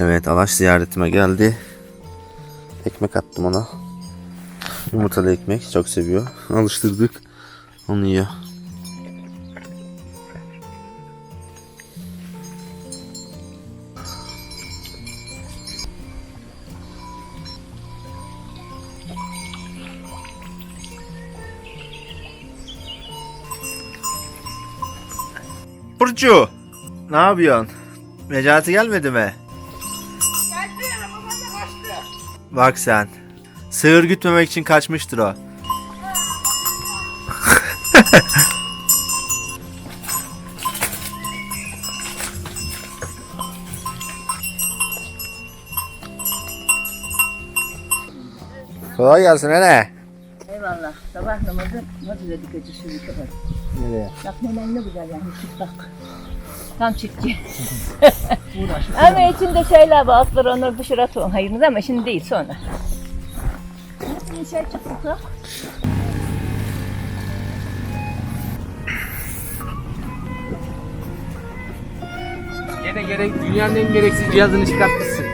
Evet Alaş ziyaretime geldi. Ekmek attım ona. Yumurtalı ekmek çok seviyor. Alıştırdık. Onu yiyor. Burcu, ne yapıyorsun? Necati gelmedi mi? Bak sen. Sığır gütmemek için kaçmıştır o. Kolay gelsin hele. Eyvallah. Sabah namazı nasıl dedik acı şimdi kadar. Nereye? Bak ne ne güzel yani bak. Tam çiftçi. ama içinde şeyler var. Atları onları dışarı atıyorum. Hayırınız ama şimdi değil sonra. Bir şey çıktı? Gene gerek dünyanın en gereksiz cihazını çıkartmışsın.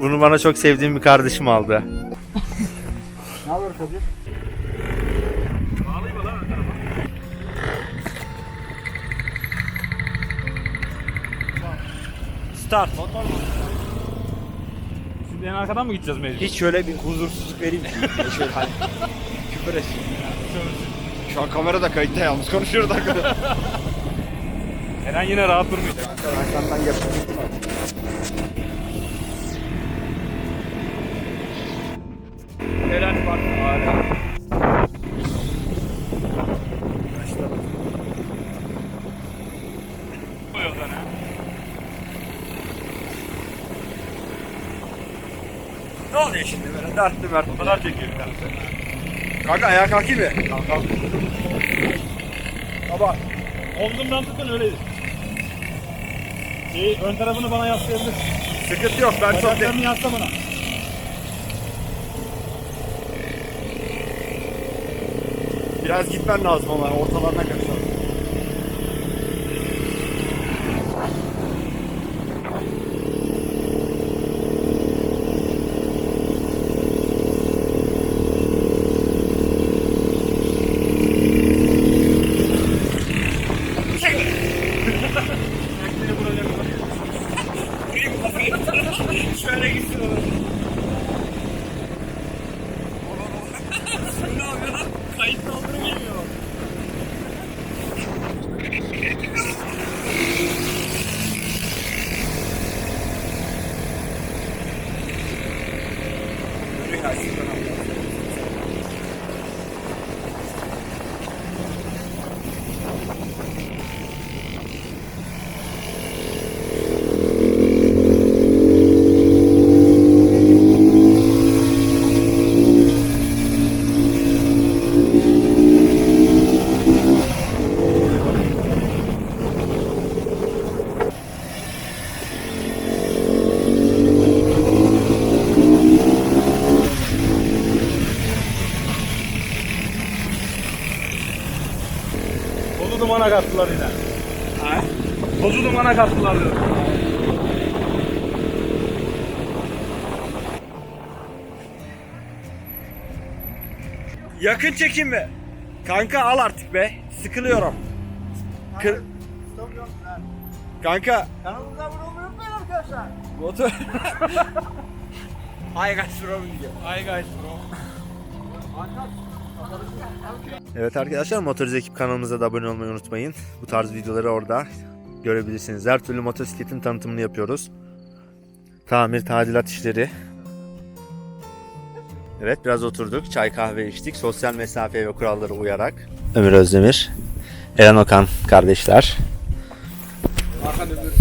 Bunu bana çok sevdiğim bir kardeşim aldı. Ne haber Kadir? Start. Şimdi en arkadan mı gideceğiz mecbur? Hiç şöyle bir huzursuzluk vereyim ki. şöyle hani küfür etsin. Şu an kamera da kayıtta yalnız konuşuyoruz arkada. Eren yine rahat durmayacak. Arkamdan yapıştım. Eren var hala. Bu yoldan ha. Ne oluyor şimdi böyle dertli mert. O kadar çekiyor. Kanka ayağa kalkayım mı? Baba. Omzumdan tutun öyleydi. Şey, ön tarafını bana yaslayabilir. Sıkıntı yok ben çok. Bacaklarını yasla bana. Biraz gitmen lazım ama ortalarına kaçalım. Tozu dumana kattılar yine. Ha? Tozu dumana kattılar diyor. Yakın çekim mi? Kanka al artık be. Sıkılıyorum. Kır... Kanka. Kanalımıza abone olmayı unutmayın arkadaşlar. Motor. Hi guys bro video. Hi guys bro. Evet arkadaşlar Motorize Ekip kanalımıza da abone olmayı unutmayın. Bu tarz videoları orada görebilirsiniz. Her türlü motosikletin tanıtımını yapıyoruz. Tamir, tadilat işleri. Evet biraz oturduk. Çay kahve içtik. Sosyal mesafe ve kurallara uyarak. Ömür Özdemir, Eren Okan kardeşler. Arkan öbür.